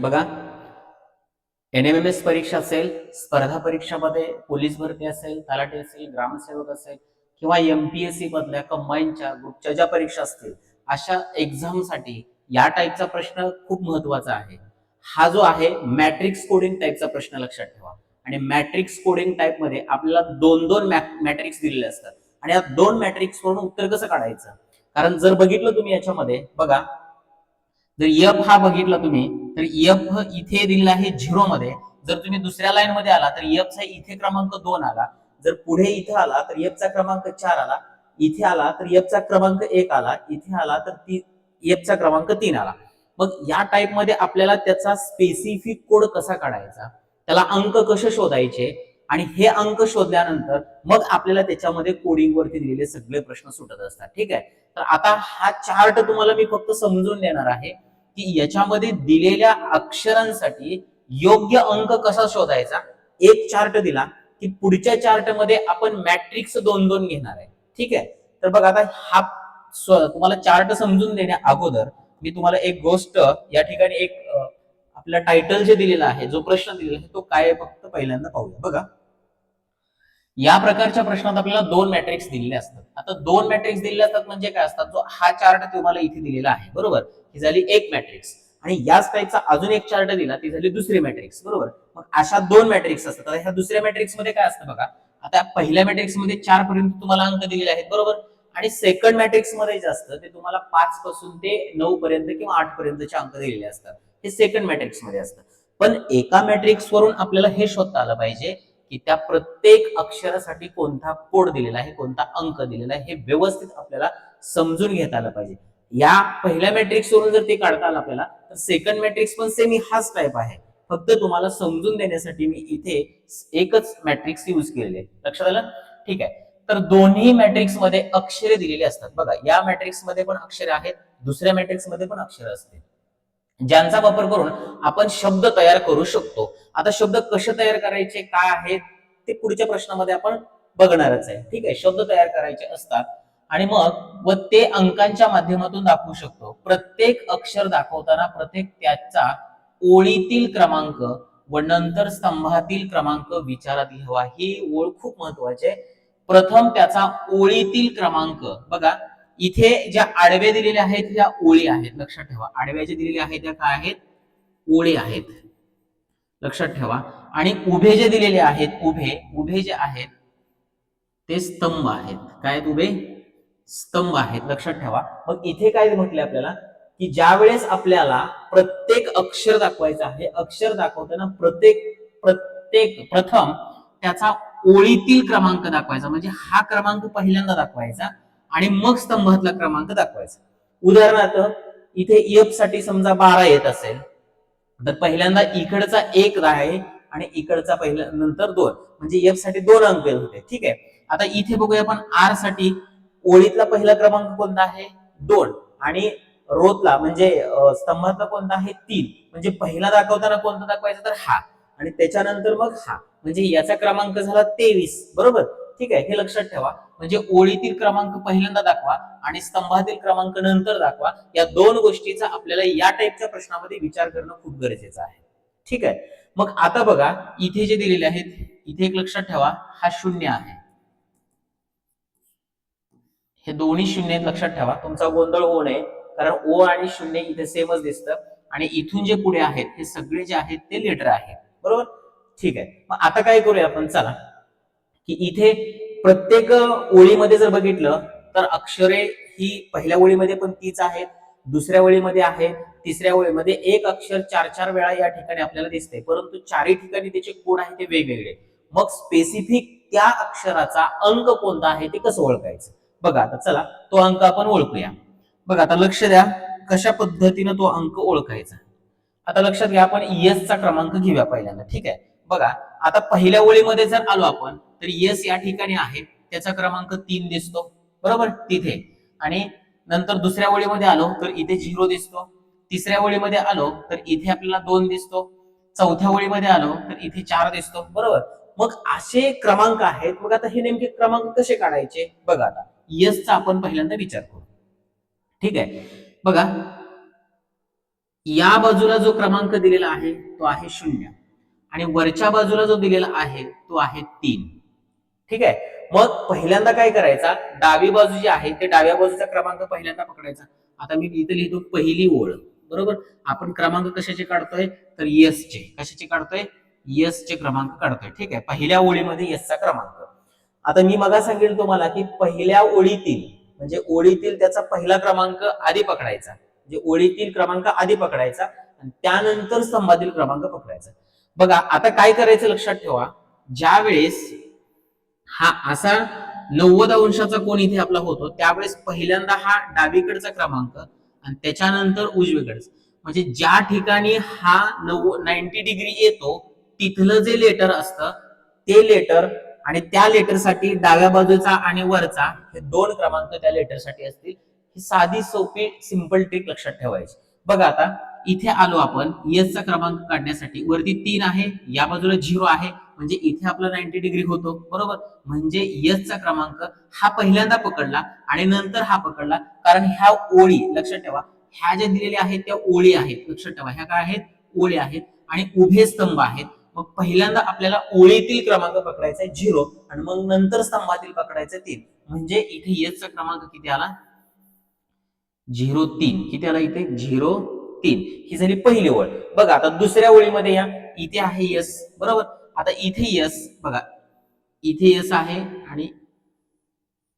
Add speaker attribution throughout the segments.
Speaker 1: बघा N M M S परीक्षा असेल स्पर्धा परीक्षामध्ये पोलीस भरती असेल तलाठी असेल ग्रामसेवक असेल किंवा एम पी एस सी मधल्या कंबाईनच्या ग्रुपच्या ज्या परीक्षा असतील अशा एक्झामसाठी या टाईपचा प्रश्न खूप महत्त्वाचा आहे. हा जो आहे मॅट्रिक्स कोडिंग टाईपचा प्रश्न लक्षात ठेवा. आणि मॅट्रिक्स कोडिंग टाईपमध्ये आपल्याला दोन दोन मॅट्रिक्स दिलेले असतात. आणि या दोन मॅट्रिक्स वरून उत्तर कसं काढायचं? कारण जर बघितलं तुम्ही याच्यामध्ये बघा जर एफ हा बघितला तुम्ही तर एफ इथे दिलेला आहे झिरो मध्ये. जर तुम्ही दुसऱ्या लाईन मध्ये आला तर एफ चा इथे क्रमांक दोन आला. जर पुढे इथे आला तर एफ चा क्रमांक चार आला. इथे आला तर एफ चा क्रमांक एक आला. इथे आला तर ती एफ चा क्रमांक तीन आला. मग या टाईपमध्ये आपल्याला त्याचा स्पेसिफिक कोड कसा काढायचा? त्याला अंक कसे शोधायचे? आणि हे अंक शोधल्यानंतर मग आपल्याला त्याच्यामध्ये कोडिंग वरती दिलेले सगळे प्रश्न सुटत असतात. ठीक आहे? तर आता हा चार्ट तुम्हाला मी फक्त समजून देणार आहे. की याच्यामध्ये दिलेल्या अक्षरांसाठी योग्य अंक कसा शोधायचा? एक चार्ट दिला की पुढच्या चार्टमध्ये आपण मॅट्रिक्स दोन दोन घेणार आहे. ठीक आहे? तर बघा आता हा स्व- तुम्हाला चार्ट समजून देण्या अगोदर मी तुम्हाला एक गोष्ट या ठिकाणी एक आपला टायटल जे दिलेला आहे जो प्रश्न दिलेला आहे तो काय फक्त पहिल्यांदा पाहूया. बघा. या प्रकारच्या प्रश्नात आपल्याला दोन मॅट्रिक्स दिलेले असतात. आता दोन मॅट्रिक्स दिलेले असतात म्हणजे काय असतात? जो हा चार्ट तुम्हाला इथे दिलेला आहे बरोबर? ही झाली एक मॅट्रिक्स आणि याच टाईपचा अजून एक चार्ट दिला ती झाली दुसरी मॅट्रिक्स बरोबर? मग अशा दोन मॅट्रिक्स असतात. आता ह्या दुसऱ्या मॅट्रिक्समध्ये काय असतं बघा? आता पहिल्या मॅट्रिक्समध्ये चार पर्यंत तुम्हाला अंक दिलेले आहेत बरोबर? आणि सेकंड मॅट्रिक्समध्ये जे असतं ते तुम्हाला पाच पासून ते नऊ पर्यंत किंवा आठ पर्यंतचे अंक दिलेले असतात. हे सेकंड मॅट्रिक्समध्ये असतं. पण एका मॅट्रिक्स वरून आपल्याला हे शोधता आलं पाहिजे की त्या प्रत्येक अक्षरासाठी कोणता कोड दिलेला आहे कोणता अंक दिलेला आहे हे व्यवस्थित आपल्याला समजून घेता आलं पाहिजे. या पहिल्या मॅट्रिक्स वरून जर ते काढता आलं आपल्याला तर सेकंड मॅट्रिक्स पण सेम हाच टाईप आहे. फक्त तुम्हाला समजून देण्यासाठी मी इथे एकच मॅट्रिक्स यूज केलेले लक्षात आलं? ठीक आहे. तर दोन्ही मॅट्रिक्समध्ये अक्षरे दिलेली असतात. बघा या मॅट्रिक्समध्ये पण अक्षरे आहेत दुसऱ्या मॅट्रिक्समध्ये पण अक्षरे असतील. ज्यांचा वापर करून आपण शब्द तयार करू शकतो. आता शब्द कसे तयार करायचे काय आहेत ते पुढच्या प्रश्नामध्ये आपण बघणारच आहे. ठीक आहे? शब्द तयार करायचे असतात आणि मग व ते अंकांच्या माध्यमातून दाखवू शकतो. प्रत्येक अक्षर दाखवताना प्रत्येक त्याचा ओळीतील क्रमांक व नंतर स्तंभातील क्रमांक विचारात घ्यावा. ही ओळ खूप महत्वाची आहे. प्रथम त्याचा ओळीतील क्रमांक बघा. इथे ज्या आडवे दिलेले आहेत त्या ओळी आहेत. लक्षात ठेवा. आडव्या ज्या दिलेल्या आहेत त्या काय आहेत? ओळी आहेत. लक्षात ठेवा. आणि उभे जे दिलेले आहेत उभे उभे जे आहेत ते स्तंभ आहेत. काय आहेत उभे? स्तंभ आहेत. लक्षात ठेवा. मग इथे काय म्हटले आपल्याला? की ज्या वेळेस आपल्याला प्रत्येक अक्षर दाखवायचं आहे अक्षर दाखवताना प्रत्येक प्रत्येक प्रथम त्याचा ओळीतील क्रमांक दाखवायचा. म्हणजे हा क्रमांक पहिल्यांदा दाखवायचा. आणि मग स्तंभातला क्रमांक दाखवायचा. उदाहरणार्थ इथे एफसाठी समजा बारा येत असेल तर पहिल्यांदा इकडचा एक आहे आणि इकडचा पहिल्या नंतर दोन. म्हणजे एफसाठी दोन अंक येत होते ठीक आहे? आता इथे बघूया आपण आरसाठी ओळीतला पहिला क्रमांक कोणता आहे? दोन. आणि रोतला म्हणजे स्तंभातला कोणता आहे? तीन. म्हणजे पहिला दाखवताना कोणता दाखवायचा? तर हा. आणि त्याच्यानंतर मग हा. म्हणजे याचा क्रमांक झाला तेवीस. बरोबर? ठीक आहे हे लक्षात ठेवा. म्हणजे ओळीतील क्रमांक पहिल्यांदा दाखवा आणि स्तंभातील क्रमांक नंतर दाखवा. या दोन गोष्टीचा आपल्याला या टाईपच्या प्रश्नामध्ये विचार करणं खूप गरजेचं आहे. ठीक आहे? मग आता बघा इथे जे दिलेले आहेत इथे एक लक्षात ठेवा हा शून्य आहे. हे दोन्ही शून्य लक्षात ठेवा. तुमचा गोंधळ होऊ नये कारण ओ आणि शून्य इथे सेमच दिसतं. आणि इथून जे पुढे आहेत हे सगळे जे आहेत ते लेटर आहेत. बरोबर? ठीक आहे. मग आता काय करूया आपण? चला. की इथे प्रत्येक ओळीमध्ये जर बघितलं तर अक्षरे ही पहिल्या ओळीमध्ये पण तीच आहेत दुसऱ्या ओळीमध्ये आहे तिसऱ्या ओळीमध्ये एक अक्षर चार चार वेळा या ठिकाणी आपल्याला दिसते परंतु चारही ठिकाणी त्याचे कोण आहे ते वेगवेगळे. मग स्पेसिफिक त्या अक्षराचा अंक कोणता आहे ते कसं ओळखायचं? बघा आता चला तो अंक आपण ओळखूया. बघा आता लक्ष द्या कशा पद्धतीनं तो अंक ओळखायचा. आता लक्षात घ्या आपण यस चा क्रमांक घेऊया पहिल्यांदा ठीक आहे? बघा आता पहिल्या ओळीमध्ये जर आलो आपण तर यस या ठिकाणी आहे. त्याचा क्रमांक तीन दिसतो. बरोबर? तिथे. आणि नंतर दुसऱ्या ओळीमध्ये आलो तर इथे झिरो दिसतो. तिसऱ्या ओळीमध्ये आलो तर इथे आपल्याला दोन दिसतो. चौथ्या ओळीमध्ये आलो तर इथे चार दिसतो. बरोबर? मग असे क्रमांक आहेत. मग आता हे नेमके क्रमांक कसे काढायचे? बघा आता. यसचा आपण पहिल्यांदा विचार करू. ठीक आहे? बघा. या बाजूला जो क्रमांक दिलेला आहे तो आहे शून्य. आणि वरच्या बाजूला जो दिलेला आहे तो आहे तीन. ठीक आहे? मग पहिल्यांदा काय करायचा? डावी बाजू जी आहे ते डाव्या बाजूचा क्रमांक पहिल्यांदा पकडायचा. आता मी इथं लिहितो पहिली ओळ. बरोबर? आपण क्रमांक कशाचे काढतोय? तर एस चे. कशाचे काढतोय? यस चे क्रमांक काढतोय. ठीक आहे? पहिल्या ओळीमध्ये यसचा क्रमांक. आता मी मगा सांगेल तुम्हाला की पहिल्या ओळीतील म्हणजे ओळीतील त्याचा पहिला क्रमांक आधी पकडायचा. म्हणजे ओळीतील क्रमांक आधी पकडायचा आणि त्यानंतर स्तंभातील क्रमांक पकडायचा. बघा आता काय करायचं लक्षात ठेवा. ज्या वेळेस हा असा नव्वद अंशाचा कोण इथे आपला होतो त्यावेळेस पहिल्यांदा हा डावीकडचा क्रमांक आणि त्याच्यानंतर उजवीकडचा. म्हणजे ज्या ठिकाणी हा नव्व नाईन्टी डिग्री येतो तिथलं जे लेटर असतं ते लेटर आणि त्या लेटरसाठी डाव्या बाजूचा आणि वरचा हे दोन क्रमांक त्या लेटरसाठी असतील. ही साधी सोपी सिंपल ट्रिक लक्षात ठेवायची. बघा आता इथे आलो आपण एसचा क्रमांक काढण्यासाठी. वरती तीन आहे या बाजूला झिरो आहे म्हणजे इथे आपला नाईन्टी डिग्री होतो. बरोबर? म्हणजे एसचा क्रमांक हा पहिल्यांदा पकडला आणि नंतर हा पकडला. कारण ह्या ओळी लक्षात ठेवा ह्या ज्या दिलेल्या आहेत त्या ओळी आहेत. लक्षात ठेवा ह्या काय आहेत? ओळी आहेत आणि उभे स्तंभ आहेत. मग पहिल्यांदा आपल्याला ओळीतील क्रमांक पकडायचा आहे झिरो आणि मग नंतर स्तंभातील पकडायचं तीन. म्हणजे इथे एसचा क्रमांक किती आला? झिरो तीन. किती आला इथे? झिरो तीन. ही झाली पहिली ओळ. बघा आता दुसऱ्या ओळीमध्ये या. इथे आहे यस. बरोबर? आता इथे यस. बघा. इथे यस आहे आणि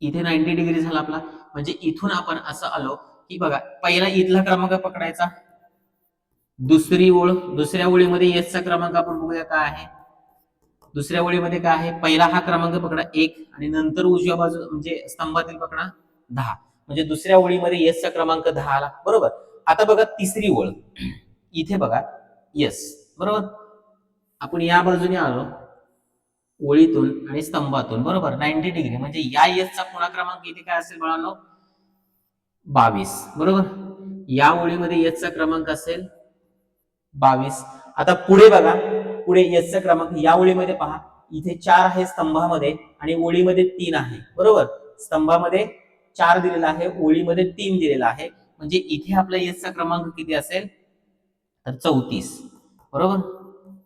Speaker 1: इथे नाईन्टी डिग्री झाला आपला. म्हणजे इथून आपण असं आलो की बघा पहिला इथला क्रमांक पकडायचा. दुसरी ओळ. दुसऱ्या ओळीमध्ये यसचा क्रमांक आपण बघूया काय आहे. दुसऱ्या ओळीमध्ये काय आहे? पहिला हा क्रमांक पकडा एक आणि नंतर उजव्या बाजू म्हणजे स्तंभातील पकडा दहा. म्हणजे दुसऱ्या ओळीमध्ये यसचा क्रमांक दहा आला बरोबर? आता बघा तिसरी ओळ. इथे बघा. यस बरोबर? आपण या बाजूने आलो. ओळीतून आणि स्तंभातून. बरोबर? नाईन्टी डिग्री म्हणजे या यसचा पुन्हा क्रमांक इथे काय असेल बाळांनो? बावीस. बरोबर? या ओळीमध्ये यसचा क्रमांक असेल बावीस. आता पुढे बघा. पुढे यसचा क्रमांक या ओळीमध्ये पहा. इथे चार आहे स्तंभामध्ये आणि ओळीमध्ये तीन आहे. बरोबर? स्तंभामध्ये चार दिलेला आहे ओळीमध्ये तीन दिलेला आहे. म्हणजे इथे आपला यसचा क्रमांक किती असेल? तर चौतीस. बरोबर?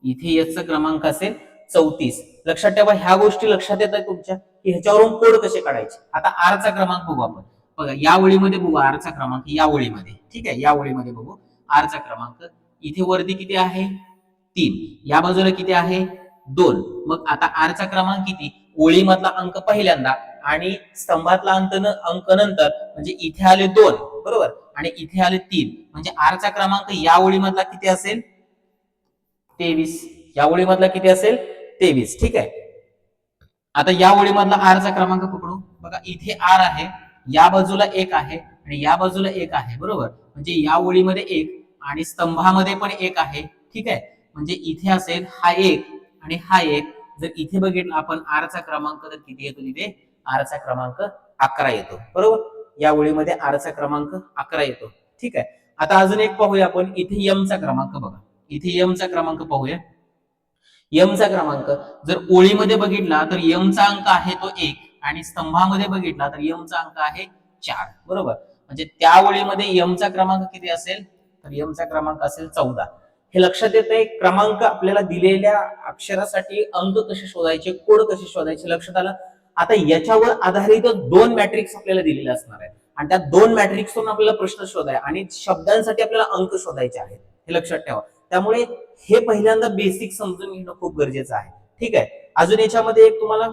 Speaker 1: इथे यसचा क्रमांक असेल चौतीस. लक्षात ठेवा ह्या गोष्टी लक्षात येतात तुमच्या की ह्याच्यावरून कोड कसे काढायचे? आता आरचा क्रमांक बघू आपण. बघा या ओळीमध्ये बघू आरचा क्रमांक या ओळीमध्ये. ठीक आहे? या ओळीमध्ये बघू. आरचा क्रमांक. इथे वरती किती आहे? तीन. या बाजूला किती आहे? दोन. मग आता आरचा क्रमांक किती? ओळीमधला अंक पहिल्यांदा आणि स्तंभातला अंक अंक नंतर म्हणजे इथे आले दोन. बरोबर? आणि इथे आले तीन. म्हणजे आरचा क्रमांक या ओळीमधला किती असेल? तेवीस. या ओळीमधला किती असेल? तेवीस. ठीक आहे? आता या ओळीमधला आरचा क्रमांक पकडू. बघा इथे आर आहे या बाजूला एक आहे आणि या बाजूला एक आहे. बरोबर? म्हणजे या ओळीमध्ये एक आणि स्तंभामध्ये पण एक आहे. ठीक आहे? म्हणजे इथे असेल हा एक आणि हा एक. जर इथे बघितलं आपण आरचा क्रमांक तर किती येतो तिथे? आरचा क्रमांक अकरा येतो. बरोबर? या ओळीमध्ये आरचा क्रमांक अकरा येतो. ठीक आहे? आता अजून एक पाहूया आपण. इथे यमचा क्रमांक बघा. इथे यमचा क्रमांक पाहूया. यमचा क्रमांक जर ओळीमध्ये बघितला तर यमचा अंक आहे तो एक आणि स्तंभामध्ये बघितला तर यमचा अंक आहे चार. बरोबर? म्हणजे त्या ओळीमध्ये यमचा क्रमांक किती असेल? तर यमचा क्रमांक असेल चौदा. हे लक्षात येत आहे क्रमांक आपल्याला दिलेल्या अक्षरासाठी अंक कसे शोधायचे कोड कसे शोधायचे लक्षात आलं? आता याच्यावर आधारित दोन मॅट्रिक्स आपल्याला दिलेले असणार आहेत. आणि त्या दोन मॅट्रिक्सवरून आपल्याला प्रश्न शोधाय आणि शब्दांसाठी आपल्याला अंक शोधायचे आहेत. हे लक्षात ठेवा. त्यामुळे हे पहिल्यांदा बेसिक समजून घेणं खूप गरजेचं आहे. ठीक आहे? अजून याच्यामध्ये एक तुम्हाला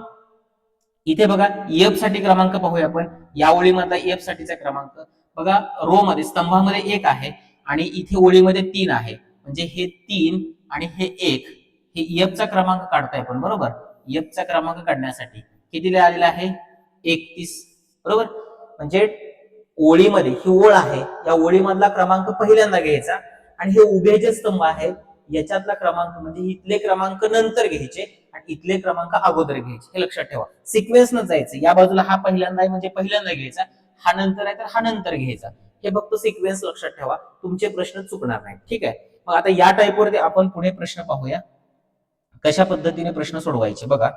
Speaker 1: इथे बघा एफसाठी क्रमांक पाहूया आपण. या ओळीमधला एफ साठीचा क्रमांक. बघा रो मध्ये स्तंभामध्ये एक आहे आणि इथे ओळीमध्ये तीन आहे. म्हणजे हे तीन आणि हे एक. हे एफचा क्रमांक काढताय पण बरोबर? एफचा क्रमांक काढण्यासाठी. किती आलेला आहे? एकतीस. बरोबर? म्हणजे ओळीमध्ये ही ओळ आहे या ओळीमधला क्रमांक पहिल्यांदा घ्यायचा. आणि हे उभे जे स्तंभ आहेत याच्यातला क्रमांक म्हणजे इथले क्रमांक नंतर घ्यायचे आणि इथले क्रमांक अगोदर घ्यायचे. हे लक्षात ठेवा. सिक्वेन्स न जायचं. या बाजूला हा पहिल्यांदा आहे म्हणजे पहिल्यांदा घ्यायचा. हा नंतर आहे तर हा नंतर घ्यायचा. हे फक्त सिक्वेन्स लक्षात ठेवा. तुमचे प्रश्न चुकणार नाही ठीक आहे? मग आता या टाईपवरती आपण पुढे प्रश्न पाहूया. कशा पद्धतीने प्रश्न सोडवायचे? बघा.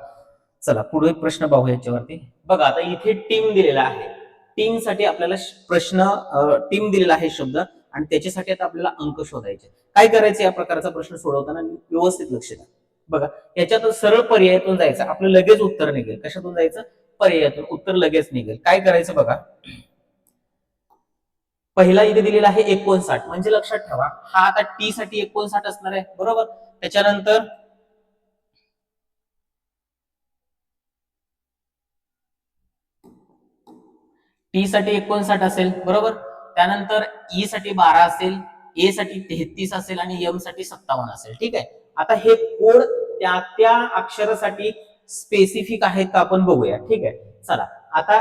Speaker 1: चला पुढे प्रश्न पाहू याच्यावरती. बघा आता इथे टीम दिलेला आहे. टीमसाठी आपल्याला प्रश्न टीम दिलेला आहे शब्द आणि त्याच्यासाठी आता आपल्याला अंक शोधायचे. काय करायचं या प्रकारचा प्रश्न सोडवताना व्यवस्थित लक्ष द्या. बघा याच्यातून सरळ पर्यायातून जायचं. आपलं लगेच उत्तर निघेल. कशातून जायचं? पर्यायातून. उत्तर लगेच निघेल. काय करायचं बघा? पहिला इथे दिलेला आहे एकोणसाठ. म्हणजे लक्षात ठेवा हा आता टी साठी एकोणसाठ असणार आहे. बरोबर? त्याच्यानंतर टी साठी एकोणसाठ असेल बरोबर? त्यानंतर ई साठी बारा असेल ए साठी तेहतीस असेल आणि एमसाठी सत्तावन्न असेल. ठीक आहे? आता हे कोड त्या त्या अक्षरासाठी स्पेसिफिक आहेत का आपण बघूया. ठीक आहे? चला. आता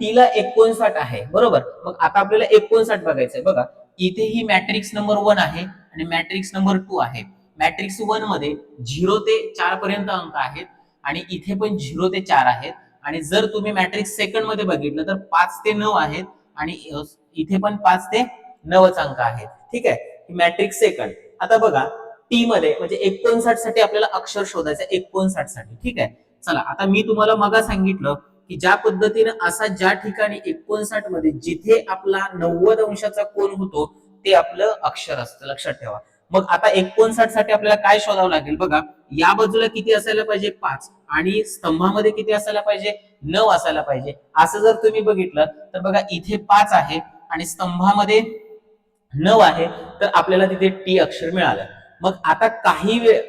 Speaker 1: टीला एकोणसाठ आहे बरोबर? मग आता आपल्याला एकोणसाठ बघायचंय. बघा इथे ही मॅट्रिक्स नंबर वन आहे आणि मॅट्रिक्स नंबर टू आहे. मॅट्रिक्स वनमध्ये झिरो ते चार पर्यंत अंक आहेत आणि इथे पण झिरो ते चार आहेत. आणि जर तुम्ही मॅट्रिक्स सेकंडमध्ये बघितलं तर पाच ते नऊ आहेत आणि इथे पण पाच ते नवच अंक आहेत. ठीक आहे? मॅट्रिक्स सेकंड आता बघा टी मध्ये म्हणजे एकोणसाठसाठी आपल्याला अक्षर शोधायचं एकोणसाठसाठी. ठीक आहे? चला आता मी तुम्हाला मगा सांगितलं की ज्या पद्धतीनं असा ज्या ठिकाणी एकोणसाठमध्ये जिथे आपला नव्वद अंशाचा कोण होतो ते आपलं अक्षर असतं. लक्षात ठेवा. मग आता एकोणसाठसाठी आपल्याला काय शोधावं लागेल? बघा या बाजूला किती असायला पाहिजे? पाच. आणि स्तंभामध्ये किती असायला पाहिजे? नऊ असायला पाहिजे. असं जर तुम्ही बघितलं तर बघा इथे पाच आहे आणि स्तंभामध्ये नऊ आहे तर आपल्याला तिथे टी अक्षर मिळालं. मग आता काही वेळ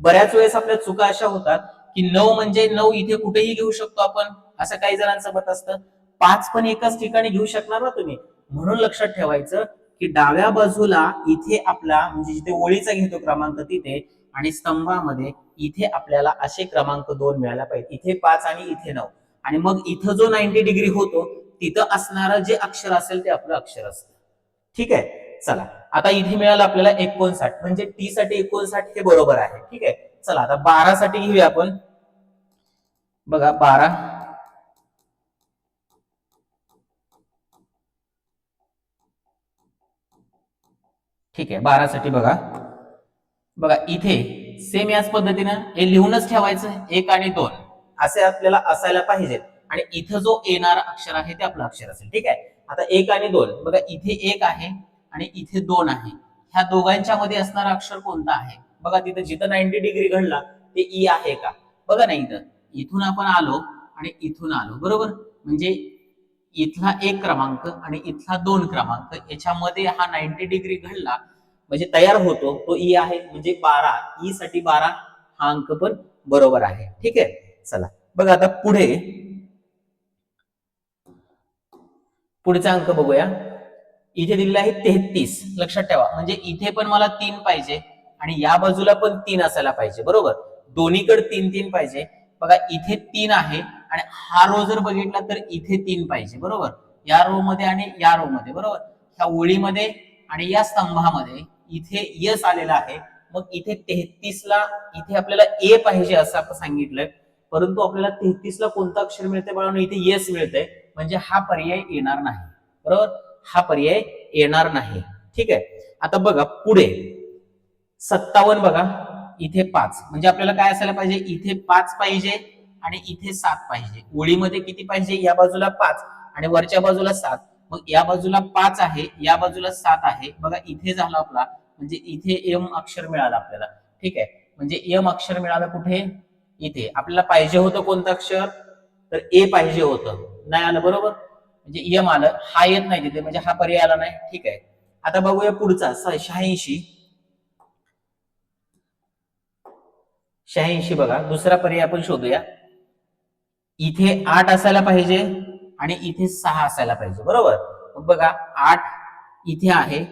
Speaker 1: बऱ्याच वेळेस आपल्या चुका अशा होतात की नऊ म्हणजे नऊ इथे कुठेही घेऊ शकतो आपण? असं काही जणांचं मत असतं. पाच पण एकाच ठिकाणी घेऊ शकणार ना तुम्ही? म्हणून लक्षात ठेवायचं की डाव्या बाजूला इथे आपला म्हणजे जिथे ओळीचा घेतो क्रमांक तिथे आणि स्तंभामध्ये इथे आपल्याला असे क्रमांक दोन मिळायला पाहिजे. इथे पाच आणि इथे नऊ. आणि मग इथं जो नाईन्टी डिग्री होतो तिथं असणारं जे अक्षर असेल ते आपलं अक्षर असतं. ठीक आहे? चला. आता इथे मिळालं आपल्याला एकोणसाठ. म्हणजे टी साठी एकोणसाठ हे बरोबर आहे. ठीक आहे? चला आता बारा साठी घेऊया आपण. बघा बारा. ठीक आहे बारा साठी बघा. बघा इथे सेम याच पद्धतीनं हे लिहूनच ठेवायचं एक आणि दोन. असे आपल्याला असायला पाहिजेत. आणि इथं जो येणारा अक्षर आहे ते आपलं अक्षर असेल ठीक आहे? आता एक आणि दोन. बघा इथे एक आहे आणि इथे दोन आहे. ह्या दोघांच्या मध्ये असणारा अक्षर कोणता आहे? बघा तिथं जिथं नाईन्टी डिग्री घडला ते ई आहे का? बघा ना इथं. इथून आपण आलो आणि इथून आलो बरोबर? म्हणजे इथला एक क्रमांक आणि इथला दोन क्रमांक याच्यामध्ये हा नाईन्टी डिग्री घडला. म्हणजे तयार होतो तो ई आहे म्हणजे बारा. ई साठी बारा हा अंक पण बरोबर आहे. ठीक आहे? चला. बघा आता पुढे. पुढचा अंक बघूया. इथे दिलेला आहे तेहतीस. लक्षात ठेवा. म्हणजे इथे पण मला तीन पाहिजे आणि या बाजूला पण तीन असायला पाहिजे. बरोबर? दोन्हीकडे तीन तीन पाहिजे. बघा इथे तीन आहे. आणि हा रो जर बघितला तर इथे तीन पाहिजे बरोबर? या रो मध्ये आणि या रो मध्ये बरोबर? ह्या ओळीमध्ये आणि या स्तंभामध्ये इथे यस आलेला आहे. मग इथे तेहतीस ला इथे आपल्याला ए पाहिजे असं आपण सांगितलंय. परंतु आपल्याला तेहतीस ला कोणतं अक्षर मिळतंय बाळांनो? इथे येस मिळतंय. म्हणजे हा पर्याय येणार नाही. बरोबर? हा पर्याय येणार नाही. ठीक आहे? आता बघा पुढे. सत्तावन्न बघा. इथे पाच. म्हणजे आपल्याला काय असायला पाहिजे? इथे पाच पाहिजे. आणि इथे सात पाहिजे. ओळीमध्ये किती पाहिजे? या बाजूला पाच आणि वरच्या बाजूला सात. मग या बाजूला पाच आहे या बाजूला सात आहे. बघा इथे झाला आपला. म्हणजे इथे एम अक्षर मिळालं आपल्याला. ठीक आहे? म्हणजे एम अक्षर मिळालं कुठे? इथे. आपल्याला पाहिजे होतं कोणतं अक्षर? तर ए पाहिजे होतं. नाही आलं बरोबर? म्हणजे यम आलं. हा येत नाही तिथे. म्हणजे हा पर्याय आला नाही. ठीक आहे? आता बघूया पुढचा. शहाऐंशी. शहाऐंशी बघा. दुसरा पर्याय आपण शोधूया. इथे आठ असायला पाहिजे आणि इथे सहा असायला पाहिजे बरोबर? मग बघा आठ इथे आहे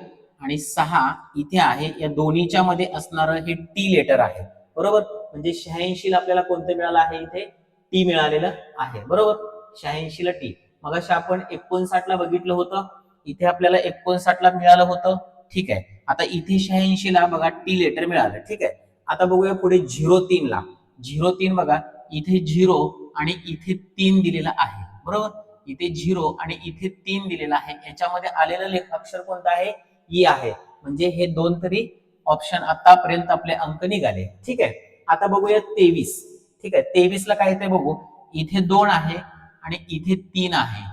Speaker 1: आणि सहा इथे आहे या दोन्हीच्या मध्ये असणारं हे टी लेटर आहे बरोबर? म्हणजे शहाऐंशी ला आपल्याला कोणतं मिळालं आहे इथे? टी मिळालेलं आहे बरोबर? शहाऐंशी ला टी मग आपण एकोणसाठ ला बघितलं होतं इथे आपल्याला एकोणसाठ ला मिळालं होतं ठीक आहे. आता इथे शहाऐंशी ला बघा टी लेटर मिळालं ठीक आहे. आता बघूया पुढे झिरो तीन ला झिरो तीन बघा इथे झिरो आणि इथे तीन दिलेला आहे. बरोबर? इथे झिरो आणि इथे तीन दिलेला आहे. याच्यामध्ये आलेलं लेख अक्षर कोणतं आहे? ई आहे. म्हणजे हे दोन तरी ऑप्शन आतापर्यंत आपले अंक निघाले. ठीक आहे? आता बघूया तेवीस. ठीक आहे? तेवीस ला काय ते बघू? इथे दोन आहे आणि इथे तीन आहे.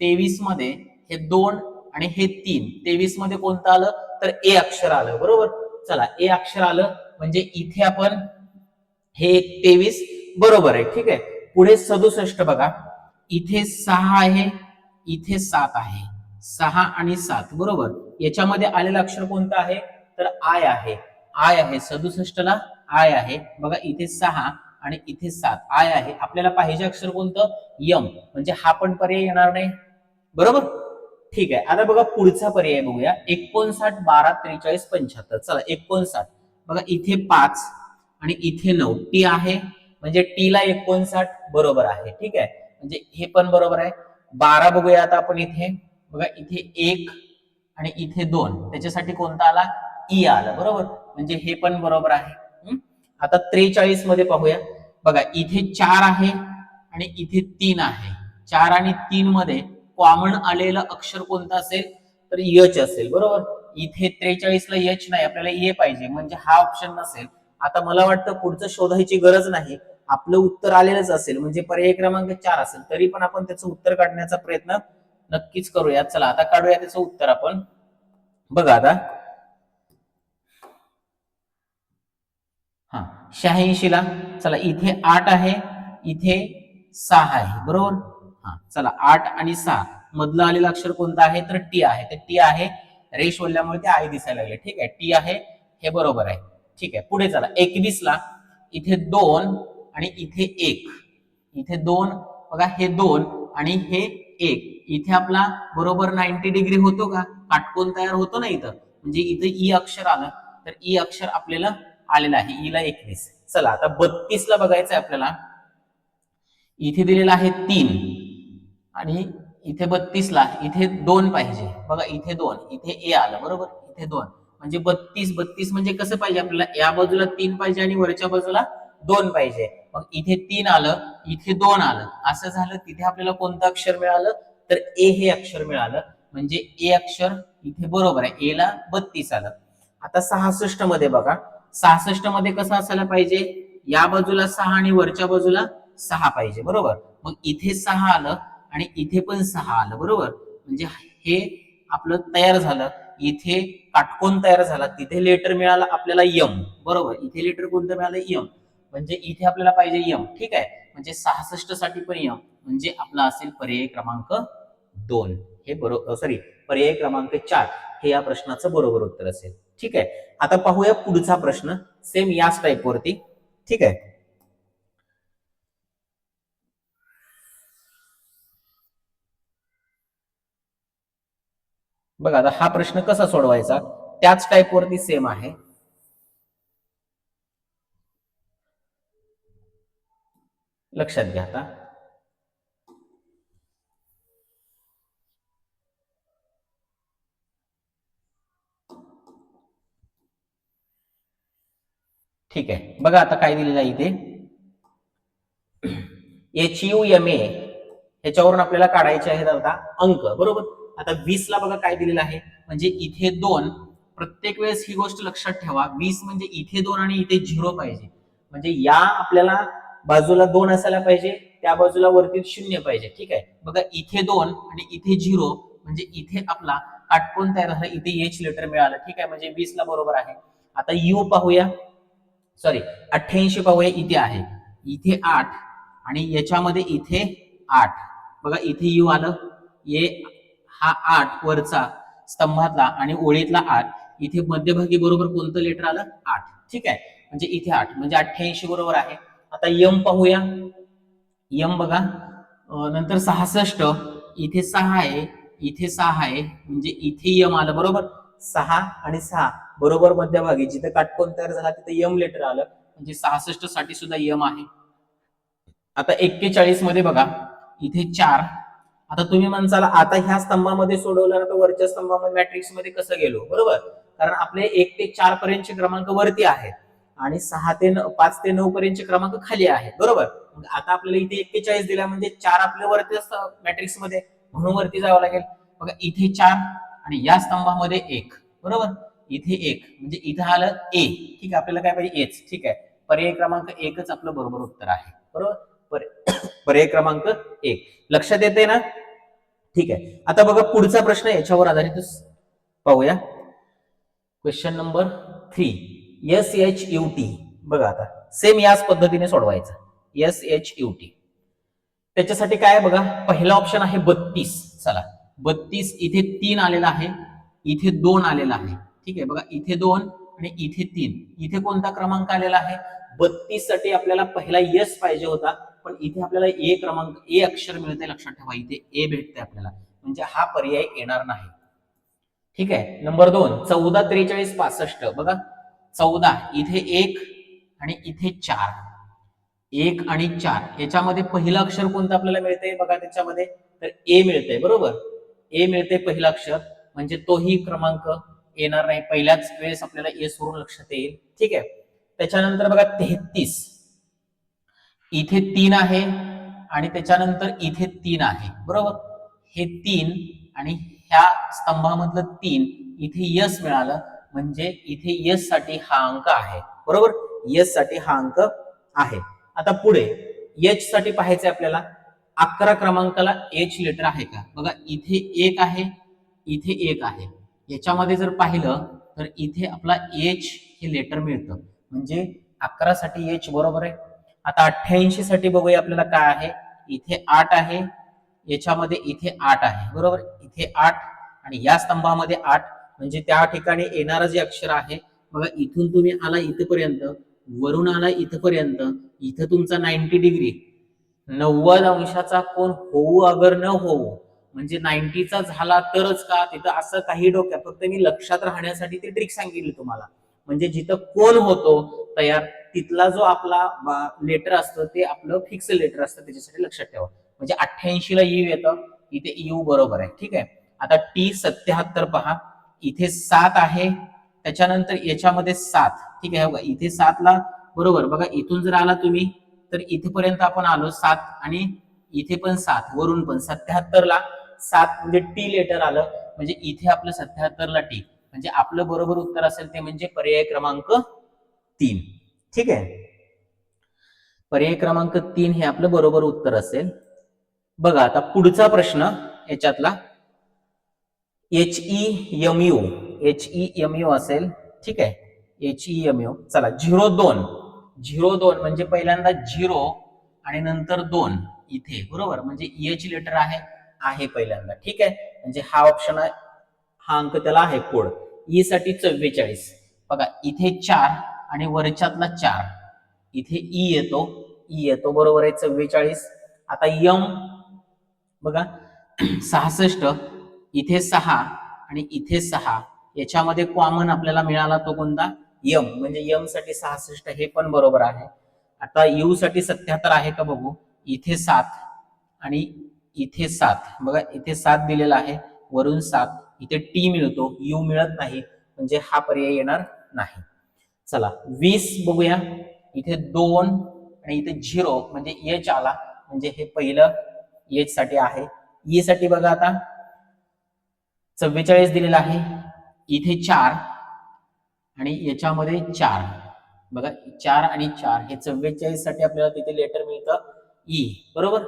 Speaker 1: तेवीसमध्ये हे दोन आणि हे तीन. तेवीसमध्ये कोणतं आलं? तर ए अक्षर आलं. बरोबर? चला ए अक्षर आलं. म्हणजे इथे आपण हे एक तेवीस बरोबर आहे. ठीक आहे? पुढे सदुसष्ट बघा. इथे सहा आहे इथे सात आहे. सहा आणि सात बरोबर? याच्यामध्ये आलेलं अक्षर कोणतं आहे? तर आय आहे. आय आहे सदुसष्टला आय आहे. बघा इथे सहा आणि इथे सात. आय आहे. आपल्याला पाहिजे अक्षर कोणतं? यम. म्हणजे हा पण पर्याय येणार नाही. बरोबर? ठीक आहे. आता बघा पुढचा पर्याय बघूया. एकोणसाठ बारा त्रेचाळीस पंच्याहत्तर. चला एकोणसाठ. बघा इथे पाच आणि इथे नऊ. टी आहे. म्हणजे टी ला एकोणसाठ बरोबर आहे. ठीक आहे? म्हणजे हे पण बरोबर आहे. बारा बघूया आता आपण इथे. बघा इथे एक आणि इथे दोन. त्याच्यासाठी कोणता आला? ई आला. बरोबर? म्हणजे हे पण बरोबर आहे. आता त्रेचाळीसमध्ये पाहूया. बघा इथे चार आहे आणि इथे तीन आहे. चार आणि तीन मध्ये कॉमन आलेलं अक्षर कोणतं असेल? तर यच असेल. बरोबर? इथे त्रेचाळीस ला यच नाही. आपल्याला ये पाहिजे. म्हणजे हा ऑप्शन नसेल. आता मला वाटतं पुढचं शोधायची गरज नाही. आपलं उत्तर आलेलंच असेल. म्हणजे पर्याय क्रमांक चार असेल. तरी पण आपण त्याचं उत्तर काढण्याचा प्रयत्न नक्कीच करूया चला आता काढूया त्याचं उत्तर आपण. बघा आता. हा शहाऐंशी ला. चला इथे आठ आहे. इथे सहा आहे. बरोबर? हा चला आठ आणि सहा. मधलं आलेलं अक्षर कोणतं आहे? तर टी आहे. तर टी आहे रेश बोलल्यामुळे ते आई दिसायला लागले. ठीक आहे? टी आहे. हे बरोबर आहे. ठीक आहे पुढे चला. एकवीस ला. इथे दोन आणि इथे एक. इथे दोन बघा हे दोन आणि हे एक. इथे आपला बरोबर नाईन्टी डिग्री होतो का? काटकोन तयार होतो ना इथं? म्हणजे इथे ई e अक्षर आलं तर ई अक्षर आपल्याला आलेलं आहे. ई ला एकवीस. चला आता बत्तीस ला बघायचं आहे आपल्याला. इथे दिलेलं आहे तीन. आणि इथे बत्तीस ला. इथे दोन पाहिजे. बघा इथे दोन. इथे ए आलं बरोबर? इथे दोन. म्हणजे बत्तीस बत्तीस म्हणजे कसं पाहिजे? आपल्याला या बाजूला तीन पाहिजे आणि वरच्या बाजूला दोन पाहिजे. मग इथे तीन आलं इथे दोन आलं. असं झालं तिथे आपल्याला कोणतं अक्षर मिळालं? तर ए हे अक्षर मिळालं. म्हणजे ए अक्षर इथे बरोबर आहे. ए ला बत्तीस आलं. आता सहासष्टमध्ये बघा. सहासष्टमध्ये कसं असायला पाहिजे? या बाजूला सहा आणि वरच्या बाजूला सहा पाहिजे. बरोबर? मग इथे सहा आलं आणि इथे पण सहा आलं. बरोबर? म्हणजे हे आपलं तयार झालं. इथे काटकोन तयार झाला तिथे लेटर मिळाला आपल्याला यम बरोबर? इथे लेटर कोणतं मिळालं? यम म्हणजे इथे आपल्याला पाहिजे यम ठीक आहे? म्हणजे सहासष्टसाठी पण यम म्हणजे आपला असेल पर्याय क्रमांक दोन. हे बरोबर सॉरी पर्याय क्रमांक चार. हे या प्रश्नाचं बरोबर उत्तर असेल. ठीक आहे? आता पाहूया पुढचा प्रश्न. सेम याच टाईपवरती ठीक आहे? बघा आता हा प्रश्न कसा सोडवायचा? त्याच टाईपवरती सेम आहे. लक्षात घ्या आता. ठीक आहे. बघा आता काय दिलेलं आहे इथे. एच यू एम ए ह्याच्यावरून आपल्याला काढायचे आहेत आता अंक बरोबर? आता वीस ला बघा काय दिलेलं आहे. म्हणजे इथे दोन प्रत्येक वेळेस ही गोष्ट लक्षात ठेवा. वीस म्हणजे इथे दोन आणि इथे झिरो पाहिजे. म्हणजे या आपल्याला बाजूला दोन असायला पाहिजे त्या बाजूला वरती शून्य पाहिजे. ठीक आहे? बघा इथे दोन आणि इथे झिरो म्हणजे इथे आपला काटकोण तयार झाला इथे एच लेटर मिळालं. ठीक आहे? म्हणजे वीस ला बरोबर आहे. आता यू पाहूया. सॉरी अठ्ठ्याऐंशी पाहूया इथे आहे. इथे आठ आणि याच्यामध्ये इथे आठ. बघा इथे यू आलं. ये हा आठ वरचा स्तंभातला आणि ओळीतला आठ इथे मध्यभागी बरोबर कोणतं लेटर आलं? आठ. ठीक आहे? म्हणजे इथे आठ. म्हणजे अठ्ठ्याऐंशी बरोबर आहे. आता यम पाहूया. यम बघा. नंतर सहासष्ट. इथे सहा आहे. इथे सहा आहे. म्हणजे इथे यम आलं. बरोबर? सहा आणि सहा. बरोबर मध्यभागी. जिथे काटकोन तयार झाला तिथे यम लेटर आलं. म्हणजे सहासष्टसाठी सुद्धा यम आहे. आता एक्केचाळीसमध्ये बघा. इथे चार. आता तुम्ही म्हणसाल आता ह्या स्तंभामध्ये सोडवलं ना तर वरच्या स्तंभामध्ये मॅट्रिक्समध्ये कसं गेलो? बरोबर? कारण आपले एक ते चार पर्यंतचे क्रमांक वरती आहेत. आणि सहा ते पाच ते नऊ पर्यंतचे क्रमांक खाली आहेत. बरोबर? आता आपल्याला इथे एक्केचाळीस दिला म्हणजे चार आपल्या वरती मॅट्रिक्समध्ये म्हणून वरती जावं लागेल. बघा इथे चार आणि या स्तंभामध्ये एक. बरोबर? इथे एक. म्हणजे इथं आलं ए. ठीक आहे आपल्याला काय पाहिजे? एच. ठीक आहे. पर्याय क्रमांक एकच आपलं बरोबर उत्तर आहे. बरोबर? पर्याय क्रमांक एक. लक्षात येते ना? ठीक आहे. आता बघा पुढचा प्रश्न याच्यावर आधारितच पाहूया. Question number three S H U T बघा आता. सेम याच पद्धतीने सोडवायचं. एस एच यू टी त्याच्यासाठी काय आहे बघा पहिला ऑप्शन आहे बत्तीस. चला. बत्तीस इथे तीन आलेला आहे. इथे दोन आलेला आहे. ठीक आहे. बघा इथे दोन आणि इथे तीन. इथे कोणता क्रमांक आलेला आहे? बत्तीससाठी आपल्याला पहिला यस पाहिजे होता. पण इथे आपल्याला ए क्रमांक ए अक्षर मिळते लक्षात ठेवा. इथे ए भेटते आपल्याला. म्हणजे हा पर्याय येणार नाही. ठीक आहे? नंबर दोन. चौदा त्रेचाळीस पासष्ट. बघा. चौदा. इथे एक आणि इथे चार. एक आणि चार. याच्यामध्ये पहिलं अक्षर कोणतं आपल्याला मिळतंय? बघा त्याच्यामध्ये. तर ए मिळतंय. बरोबर? ए मिळते पहिलं अक्षर. म्हणजे तोही क्रमांक. येणार नाही. पहिल्याच वेळेस आपल्याला एस वरून लक्षात येईल. ठीक आहे? त्याच्यानंतर बघा तेहतीस. इथे तीन आहे आणि त्याच्यानंतर इथे तीन आहे. बरोबर? हे तीन आणि ह्या स्तंभामधलं तीन इथे यस मिळालं. म्हणजे इथे यससाठी हा अंक आहे. बरोबर? यससाठी हा अंक आहे. आता पुढे एच साठी पाहायचंय आपल्याला. अकरा क्रमांकाला एच लेटर आहे का? बघा इथे एक आहे इथे एक आहे. याच्यामध्ये जर पाहिलं तर इथे आपला एच हे लेटर मिळतं. म्हणजे अकरा साठी एच बरोबर आहे. आता अठ्ठ्याऐंशी साठी बघूया आपल्याला काय आहे. इथे आठ आहे. याच्यामध्ये इथे आठ आहे. बरोबर इथे आठ आणि या स्तंभामध्ये आठ. म्हणजे त्या ठिकाणी येणारं जे अक्षर आहे बघा इथून तुम्ही आला इथपर्यंत वरून आला इथपर्यंत इथं तुमचा नाईन्टी डिग्री नव्वद अंशाचा कोण होऊ अगर न होऊ म्हणजे नाईन्टीचा झाला तरच का? तिथं असं काही डोक्यात फक्त मी लक्षात राहण्यासाठी ती ट्रिक सांगितली तुम्हाला. म्हणजे जिथं कोण होतो तयार तिथला जो आपला लेटर असतं ते आपलं फिक्स लेटर असतं त्याच्यासाठी लक्षात ठेवा. म्हणजे अठ्ठ्याऐंशी ला यू येतं इथे यू बरोबर आहे. ठीक आहे? आता टी सत्याहत्तर पहा. इथे सात आहे. त्याच्यानंतर याच्यामध्ये सात. ठीक आहे? बघा इथे सातला बरोबर. बघा इथून जर आला तुम्ही तर इथेपर्यंत आपण आलो सात आणि इथे पण सात वरून पण. सत्याहत्तर ला सात म्हणजे टी लेटर आलं म्हणजे इथे आपलं सत्याहत्तर ला टी म्हणजे आपलं बरोबर उत्तर असेल ते म्हणजे पर्याय क्रमांक तीन. ठीक आहे? पर्याय क्रमांक तीन हे आपलं बरोबर उत्तर असेल. बघा आता पुढचा प्रश्न याच्यातला. H E M U H E M U असेल. ठीक आहे? एच ई एम यू चला झिरो दोन. झिरो दोन म्हणजे पहिल्यांदा झिरो आणि नंतर दोन इथे. बरोबर? म्हणजे एच लेटर आहे. आहे पहिल्यांदा. ठीक आहे? म्हणजे हा ऑप्शन आहे हा अंक त्याला आहे कोड ई e साठी चव्वेचाळीस. बघा इथे चार आणि वरच्यातला चार. इथे ई येतो ई येतो. बरोबर आहे चव्वेचाळीस. आता यम बघा सहासष्ट इथे सहा आणि इथे सहा. याच्यामध्ये कॉमन आपल्याला मिळाला तो कोणता? यम म्हणजे यमसाठी सहासष्ट हे पण बरोबर आहे. आता यू साठी सत्याहत्तर आहे का बघू? इथे सात आणि इथे सात. बघा इथे सात दिलेला आहे. वरून सात. इथे टी मिळतो. यू मिळत नाही. म्हणजे हा पर्याय येणार नाही. चला वीस बघूया. इथे दोन आणि इथे झिरो. म्हणजे एच आला. म्हणजे हे पहिलं एच साठी आहे. ई साठी बघा आता. चव्वेचाळीस दिलेला आहे. इथे चार आणि याच्यामध्ये चार. बघा चार आणि चार. हे चव्वेचाळीससाठी आपल्याला तिथे लेटर मिळतं. ई बरोबर?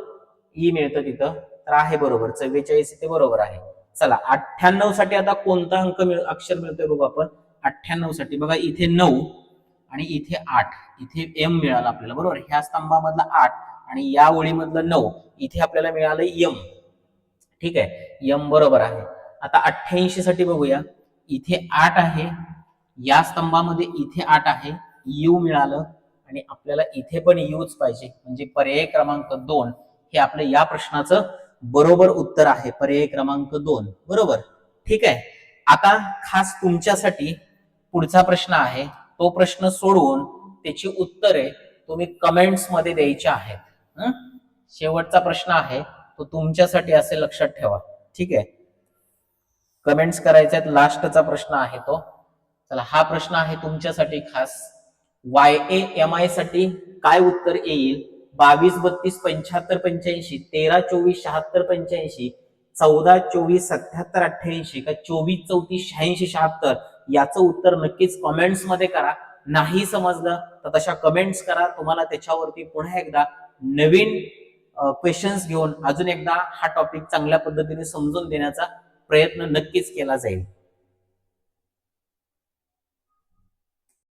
Speaker 1: ई मिळतं तिथं. तर आहे बरोबर. चव्वेचाळीस इथे बरोबर आहे. चला अठ्ठ्याण्णवसाठी आता कोणता अंक मिळ अक्षर मिळतोय बघू आपण. अठ्ठ्याण्णवसाठी. बघा इथे नऊ आणि इथे आठ. इथे एम मिळाला आपल्याला. बरोबर? ह्या स्तंभामधला आठ आणि या ओळीमधलं नऊ. इथे आपल्याला मिळालं यम ठीक आहे? यम बरोबर आहे. आता अठ्ठ्याऐंशी साठी बघूया. इथे आठ आहे. या स्तंभामध्ये इथे आठ आहे. यू मिळालं आणि आपल्याला इथे पण यूच पाहिजे. म्हणजे पर्याय क्रमांक दोन. हे आपलं या प्रश्नाचं बरोबर उत्तर आहे. पर्याय क्रमांक दोन. बरोबर? ठीक आहे. आता खास तुमच्यासाठी पुढचा प्रश्न आहे. तो प्रश्न सोडवून त्याची उत्तरे तुम्ही कमेंट्समध्ये द्यायची आहेत. शेवटचा प्रश्न आहे. तो तुमच्यासाठी असे लक्षात ठेवा. ठीक आहे? कमेंट्स करायचे आहेत. लास्टचा प्रश्न आहे तो. चला हा प्रश्न आहे तुमच्यासाठी खास. वाय ए एम आयसाठी काय उत्तर येईल? बावीस बत्तीस पंच्याहत्तर पंच्याऐंशी तेरा चोवीस शहात्तर पंच्याऐंशी चौदा चोवीस सत्याहत्तर अठ्ठ्याऐंशी का चोवीस चौतीस शहाऐंशी शहात्तर याचं उत्तर नक्कीच कमेंट्समध्ये करा. नाही समजलं तर तशा कमेंट्स करा. तुम्हाला त्याच्यावरती पुन्हा एकदा नवीन क्वेश्चन्स घेऊन अजून एकदा हा टॉपिक चांगल्या पद्धतीने समजून देण्याचा प्रयत्न नक्कीच केला जाईल.